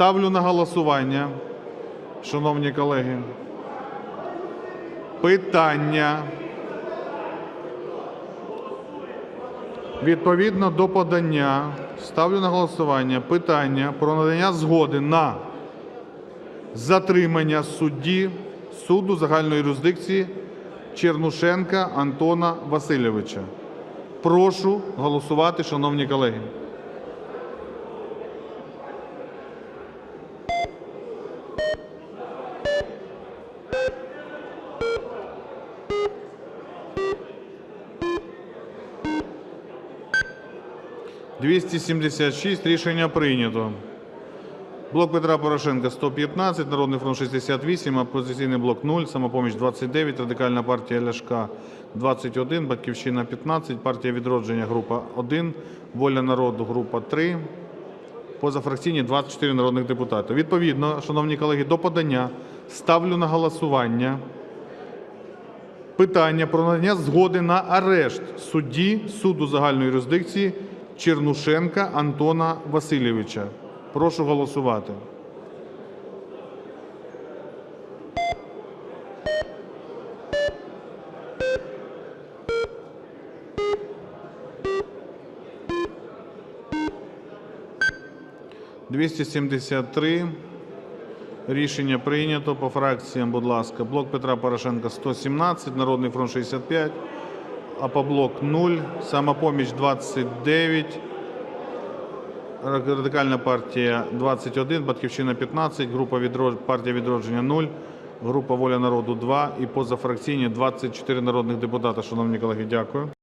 Ставлю на голосування, шановні колеги, питання відповідно до подання ставлю на голосування питання про надання згоди на затримання судді суду загальної юрисдикції Чернушенка Антона Васильовича. Прошу голосувати, шановні колеги. «276. Рішення прийнято. Блок Петра Порошенка 115, Народний фронт 68, Опозиційний блок 0, Самопоміч 29, Радикальна партія Ляшка 21, Батьківщина 15, Партія Відродження група 1, Воля народу група 3, позафракційні 24 народних депутати. Відповідно, шановні колеги, до подання ставлю на голосування питання про надання згоди на арешт судді суду загальної юрисдикції Чернушенка Антона Васильовича. Прошу голосувати. «273». Рішення прийнято. По фракціям, будь ласка. Блок Петра Порошенка 117, Народний фронт 65, АПОБЛОК 0, Самопоміч 29, Радикальна партія 21, Батьківщина 15, група «Відрод- партія відродження 0, група Воля народу 2 і позафракційні 24 народних депутата. Шановні колеги, дякую.